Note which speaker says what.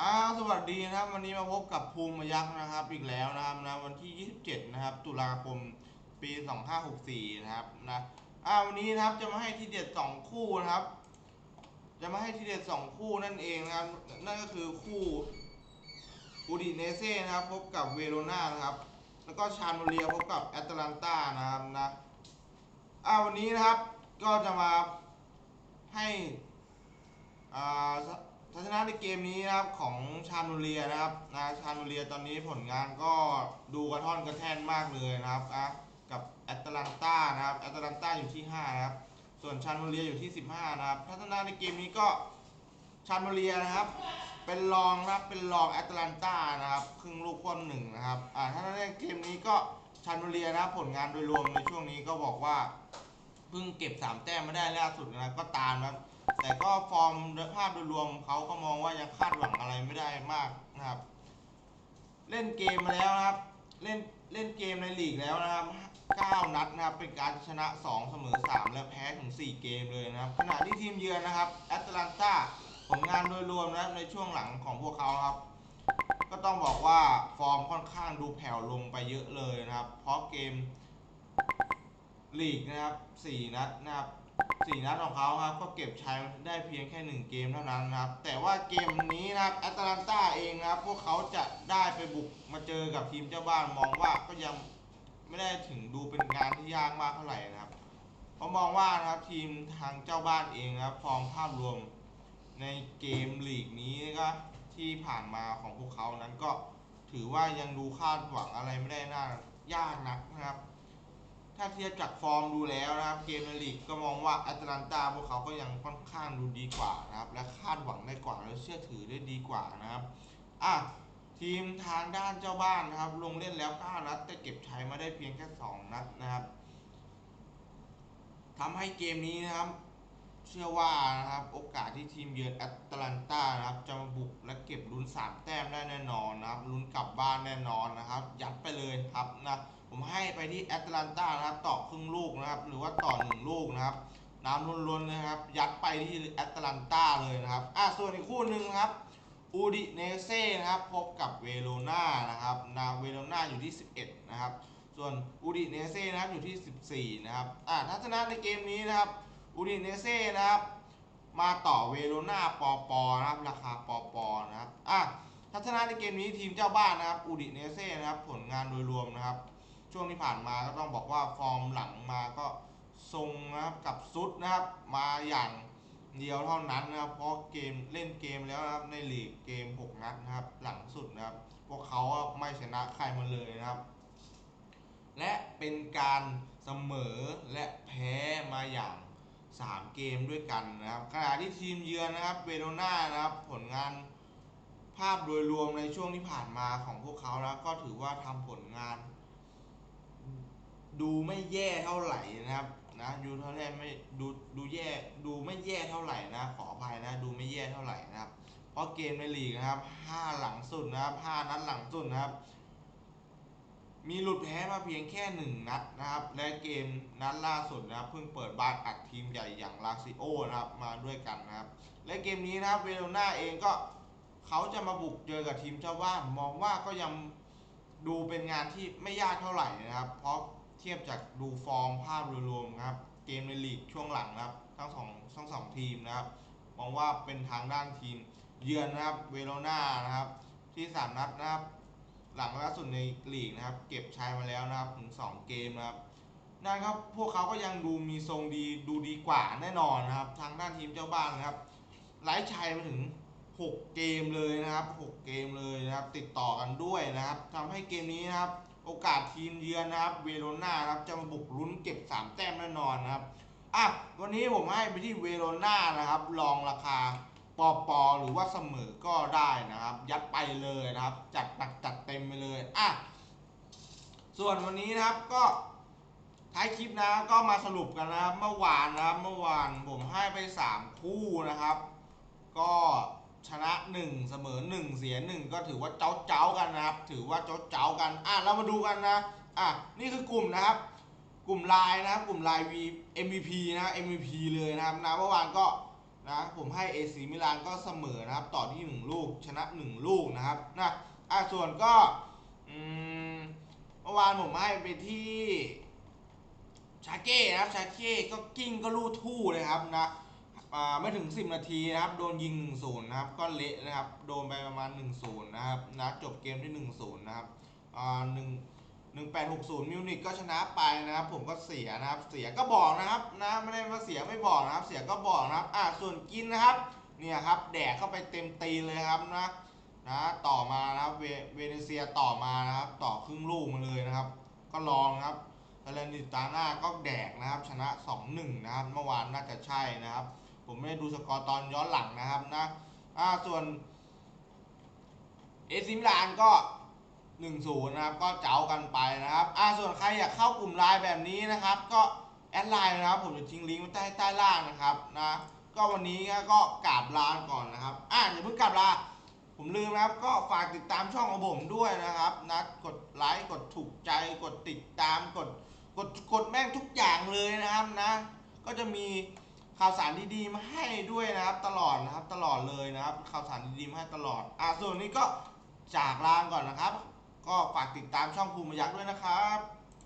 Speaker 1: อ้าวสวัสดีนะครับ วันนี้มาพบกับภูมิยักษ์นะครับ อีกแล้วนะครับนะวันที่ 27 นะครับ ตุลาคมปี 2564 นะครับนะอ้าววันนี้นะครับจะมาให้ทีเด็ด 2 คู่นะครับ จะมาให้ทีเด็ด 2 คู่นั่นเองนะครับนั่นก็คือคู่อูดิเนเซ่นะครับ พบกับเวโรนานะครับ แล้วก็ชาโนเรียพบกับแอตแลนตานะครับนะอ้าววันนี้นะครับก็จะมาให้อ่า ทัศนะในเกมนี้นะครับของชานูเรียนะครับนะชานูเรียตอนนี้ผลงานก็ดูกระท่อนกระแท่นมากเลยนะครับอะกับแอตแลนตานะครับแอตแลนตาอยู่ที่5นะครับส่วนชานูเรียอยู่ที่ 15นะครับทัศนะในเกมนี้ก็ชานูเรียนะครับเป็นรองนะครับเป็นรองแอตแลนตานะครับครึ่งลูกควบหนึ่งนะครับอ่าถ้าในเกมนี้ก็ชานูเรียนะครับผลงานโดยรวมในช่วงนี้ก็บอกว่าเพิ่งเก็บ3แต้มมาได้ล่าสุดนะก็ตามนะครับ แต่ก็ฟอร์มภาพโดยรวมเขาก็มองว่ายังคาดหวังอะไรไม่ได้มากนะครับ เล่นเกมมาแล้วนะครับเล่นเล่นเกมในลีกแล้วนะครับ 9 นัดนะครับเป็นการชนะ 2 เสมอ 3 และแพ้ถึง 4 เกมเลยนะครับ ขณะที่ทีมเยือนนะครับแอตแลนตาผลงานโดยรวมนะครับในช่วงหลังของพวกเขาครับ ก็ต้องบอกว่าฟอร์มค่อนข้างดูแผ่วลงไปเยอะเลยนะครับ เพราะเกมลีกนะครับ 4 นัดนะครับ สี่นัดของเขาครับก็เก็บชัยได้เพียงแค่หนึ่งเกมเท่านั้นนะครับ แต่ว่าเกมนี้นะครับแอตแลนตาเองนะครับ พวกเขาจะได้ไปบุกมาเจอกับทีมเจ้าบ้านมองว่าก็ยังไม่ได้ถึงดูเป็นงานที่ยากมากเท่าไหร่นะครับเพราะมองว่านะครับทีมทางเจ้าบ้านเองนะครับฟอร์มภาพรวมในเกมลีกนี้ก็ที่ผ่านมาของพวกเขานั้นก็ถือว่ายังดูคาดหวังอะไรไม่ได้น่ายากนักนะครับ ถ้าเทียบจากฟอร์มดูแล้วนะครับ เกมในลีกก็มองว่าแอตแลนตาพวกเขาก็ยังค่อนข้างดูดีกว่านะครับ และคาดหวังได้กว่าและเชื่อถือได้ดีกว่านะครับอะทีมทางด้านเจ้าบ้านนะครับ ลงเล่นแล้ว 9 นัดแต่เก็บชัยมาได้เพียงแค่ 2 นัดนะครับทำให้เกมนี้นะครับ เชื่อว่านะครับโอกาสที่ทีมเยือนแอตแลนตานะครับจะมาบุกและเก็บลุ้น 3 แต้มได้แน่นอนนะครับลุ้นกลับบ้านแน่นอนนะครับ ยัดไปเลยครับนะ ผมให้ไปที่แอตแลนตานะครับต่อครึ่งลูกนะครับ หรือว่าต่อหนึ่งลูกนะครับ น้ำล้วนๆนะครับ ยัดไปที่แอตแลนตาเลยนะครับอะส่วนอีกคู่หนึ่งนะครับอูดิเนเซ่นะครับพบกับเวโรนานะครับนาเวโรนาอยู่ที่ 11 นะครับ ส่วนอูดิเนเซ่นะครับอยู่ที่ 14 นะครับอะถ้าชนะในเกมนี้นะครับอูดิเนเซ่นะครับ มาต่อเวโรนาปอปอนะครับราคาปอปอนะครับอะถ้าชนะในเกมนี้ทีมเจ้าบ้านนะครับอูดิเนเซ่นะครับ ผลงานโดยรวมนะครับ ช่วงที่ผ่านมาก็ต้องบอกว่าฟอร์มหลังมาก็ทรงนะครับกับซุดนะครับมาอย่างเดียวเท่านั้นนะครับเพราะเกมเล่นเกมแล้วนะครับในลีกเกม 6 นัดนะครับ หลังสุดนะครับ พวกเขาไม่ชนะใครมาเลยนะครับ และเป็นการเสมอและแพ้มาอย่าง 3 เกมด้วยกันนะครับขณะที่ทีมเยือนนะครับเวโรนานะครับผลงานภาพโดยรวมในช่วงที่ผ่านมาของพวกเขานะก็ถือว่าทำผลงาน ดูไม่แย่เท่าไหร่นะครับนะดูเท่าแรกไม่ดูดูแย่ดูไม่แย่เท่าไหร่นะ ขออภัยนะ ดูไม่แย่เท่าไหร่นะครับ เพราะเกมในลีกนะครับห้าหลังสุดนะครับห้านัดหลังสุดนะครับ มีหลุดแพ้มาเพียงแค่หนึ่งนัดนะครับ และเกมนัดล่าสุดนะครับ เพิ่งเปิดบ้านอัดทีมใหญ่อย่างลาซิโอนะครับมาด้วยกันนะครับ และเกมนี้นะครับเวโรนาเองก็เขาจะมาบุกเจอกับทีมเจ้าบ้าน มองว่าก็ยังดูเป็นงานที่ไม่ยากเท่าไหร่นะครับ เพราะ เทียบจากดูฟอร์มภาพรวมนะครับเกมในลีกช่วงหลังนะครับทั้งสองทั้งสองทีมนะครับมองว่าเป็นทางด้านทีมเยือนนะครับเวโรนานะครับที่สามนัดนะครับ หลังล่าสุดในลีกนะครับ เก็บชัยมาแล้วนะครับถึง2เกมนะครับนั่นครับพวกเขาก็ยังดูมีทรงดีดูดีกว่าแน่นอนนะครับ ทางด้านทีมเจ้าบ้านนะครับไล่ชัยมาถึง 6 เกมเลยนะครับ 6 เกมเลยนะครับ ติดต่อกันด้วยนะครับทำให้เกมนี้นะครับ โอกาสทีมเยือนนะครับ เวโรนาครับจะมาบุกลุ้นเก็บ 3 แต้มแน่นอนนะครับอะวันนี้ผมให้ไปที่เวโรนานะครับลองราคาปอปอหรือว่าเสมอก็ได้นะครับ ยัดไปเลยนะครับ จัดหนักจัดเต็มไปเลยอะส่วนวันนี้นะครับก็ท้ายคลิปนะก็มาสรุปกันนะครับ เมื่อวานนะครับเมื่อวานผมให้ไป 3 คู่นะครับ ก็ ชนะ1เสมอ1เสีย1ก็ถือว่าเจ้าเจ้ากันนะครับ ถือว่าเจ้าเจ้ากันอะเรามาดูกันนะอะนี่คือกลุ่มนะครับ กลุ่มไลน์นะครับ กลุ่มไลน์ V MVP นะ MVP เลยนะครับนะเมื่อวานก็นะผมให้เอซีมิลานก็เสมอนะครับ ต่อที่ 1 ลูกชนะ 1 ลูกนะครับนะอะส่วนก็เมื่อวานผมให้ไปที่ชาเก้นะครับชาเก้ก็กิ้งก็ลู่ทู่เลยครับนะ ไม่ถึง 10 นาทีนะครับ โดนยิง 1-0 นะครับ ก็เละนะครับ โดนไปประมาณ 1-0 นะครับนะจบเกมที่ 1-0 นะครับอ่าหนึ่ง1860มิวนิกก็ชนะไปนะครับ ผมก็เสียนะครับ เสียก็บอกนะครับนะไม่ได้ว่าเสียไม่บอกนะครับ เสียก็บอกนะครับ อะส่วนกินนะครับ เนี่ยครับ แดกเข้าไปเต็มตีเลยครับนะนะต่อมานะครับเวเวเนเซียต่อมานะครับ ต่อครึ่งลูกมาเลยนะครับ ก็ลองนะครับซาเลนิตาน่าก็แดกนะครับ ชนะ 2-1 นะครับ เมื่อวานน่าจะใช่นะครับ ผมไม่ได้ดูสกอร์ตอนย้อนหลังนะครับนะอ่าส่วนเอซิมลานก็1-0นะครับก็เจ้ากันไปนะครับอ่าส่วนใครอยากเข้ากลุ่มไลน์แบบนี้นะครับ ก็แอดไลน์นะครับ ผมจะทิ้งลิงก์ไว้ใต้ใต้ล่างนะครับนะก็วันนี้ก็กราบลาก่อนนะครับอ่าอย่าเพิ่งกราบลาผมลืมนะครับก็ฝากติดตามช่องของผมด้วยนะครับนะกดไลค์กดถูกใจกดติดตามกดกดกดแม่งทุกอย่างเลยนะครับนะ ก็จะมี ข่าวสารดีๆมาให้ด้วยนะครับตลอดนะครับตลอดเลยนะครับ ข่าวสารดีๆมาให้ตลอดอะส่วนนี้ก็จากลางก่อนนะครับ ก็ฝากติดตามช่องภูมิยักษ์ด้วยนะครับ